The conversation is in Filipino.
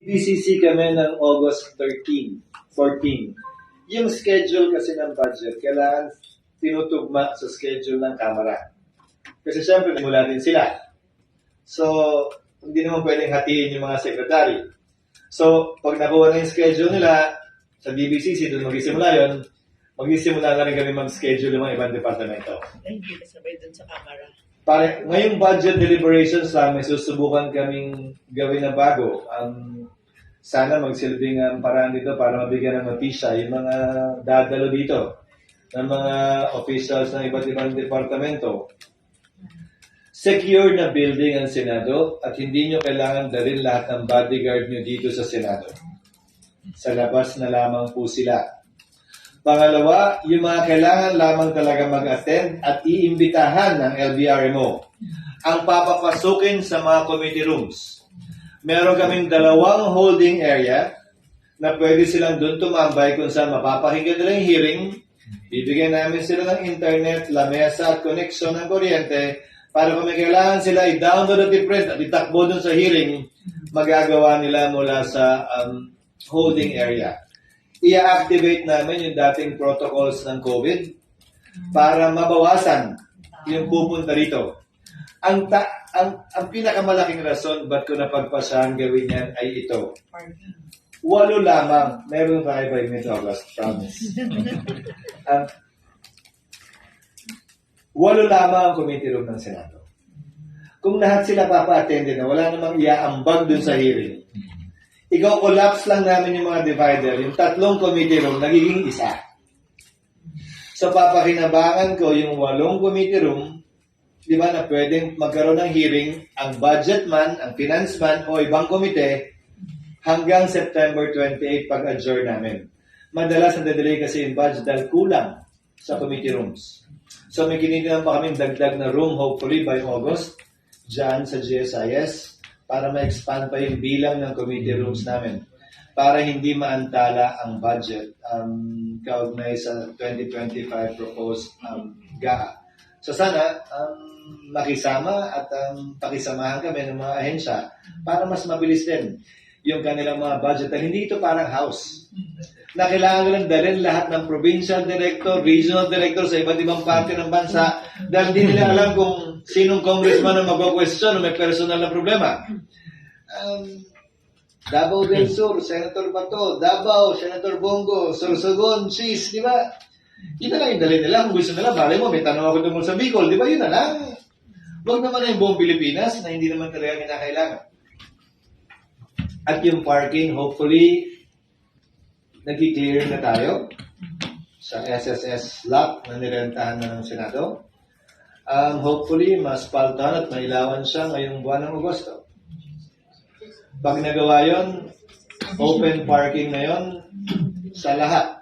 BCC kami ng August 13, 14. Yung schedule kasi ng budget, kailangan tinutugma sa schedule ng Kamara. Kasi syempre, mula din sila. So, hindi naman pwedeng hatiin yung mga sekretary. So, pag nakuha na yung schedule nila, sa DBCC, doon magsisimula yun, magsisimula na rin kami mag-schedule ng mga ibang departamento. Ay, hindi kasabay dun sa camera. Pare, ngayong budget deliberations namin, susubukan kaming gawin na bago. Um, sana magsilbing ang paraan dito para mabigyan ng notisya yung mga dadalo dito ng mga officials ng iba't ibang departamento. Secure na building ang Senado at hindi nyo kailangan dalhin lahat ng bodyguard nyo dito sa Senado. Sa labas na lamang po sila. Pangalawa, yung mga kailangan lamang talaga mag-attend at iimbitahan ng LBRMO ang papapasukin sa mga committee rooms. Meron kaming dalawang holding area na pwede silang doon tumambay kung saan mapapakinggan nila yung hearing. Bibigyan namin sila ng internet, lamesa at connection ng kuryente para kung may kailangan sila i-download at i-print at itakbo doon sa hearing, magagawa nila mula sa um, holding area i-activate namin yung dating protocols ng COVID para mabawasan yung pupunta rito. Ang, ta- ang, ang pinakamalaking rason ba't ko napagpasahan gawin yan ay ito. Walo lamang. Meron tayo by mid-August, promise. ang, walo lamang ang committee room ng Senado. Kung lahat sila papa-attend na wala namang iaambag dun sa hearing, ikaw collapse lang namin yung mga divider, yung tatlong committee room, nagiging isa. Sa papakinabangan ko, yung walong committee room, di ba na pwedeng magkaroon ng hearing ang budget man, ang finance man, o ibang komite hanggang September 28 pag-adjourn namin. Madalas na-delay kasi yung budget dahil kulang sa committee rooms. So may kinitinan pa kaming dagdag na room hopefully by August dyan sa GSIS para ma-expand pa yung bilang ng committee rooms namin para hindi maantala ang budget um, kaugnay sa 2025 proposed um, GAA. So sana um, makisama at um, pakisamahan kami ng mga ahensya para mas mabilis din yung kanilang mga budget. Dahil hindi ito parang house na kailangan ko lang dalhin lahat ng provincial director, regional director sa iba't ibang parte ng bansa dahil hindi nila alam kung sinong congressman ang magwa-question o may personal na problema. Um, Davao del Sur, Senator Bato, Davao, Senator Bongo, Sorsogon, Sis, di ba? Yun na lang yung dalhin nila. Kung gusto nila, bali mo, may tanong ako tungkol sa Bicol, di ba? Yun na lang. Huwag naman na yung buong Pilipinas na hindi naman talaga kinakailangan. At yung parking, hopefully, nag-clear na tayo sa SSS lot na nirentahan ng Senado. Um, hopefully, mas paltan at mailawan siya ngayong buwan ng Agosto. Pag nagawa yon, open parking na yon sa lahat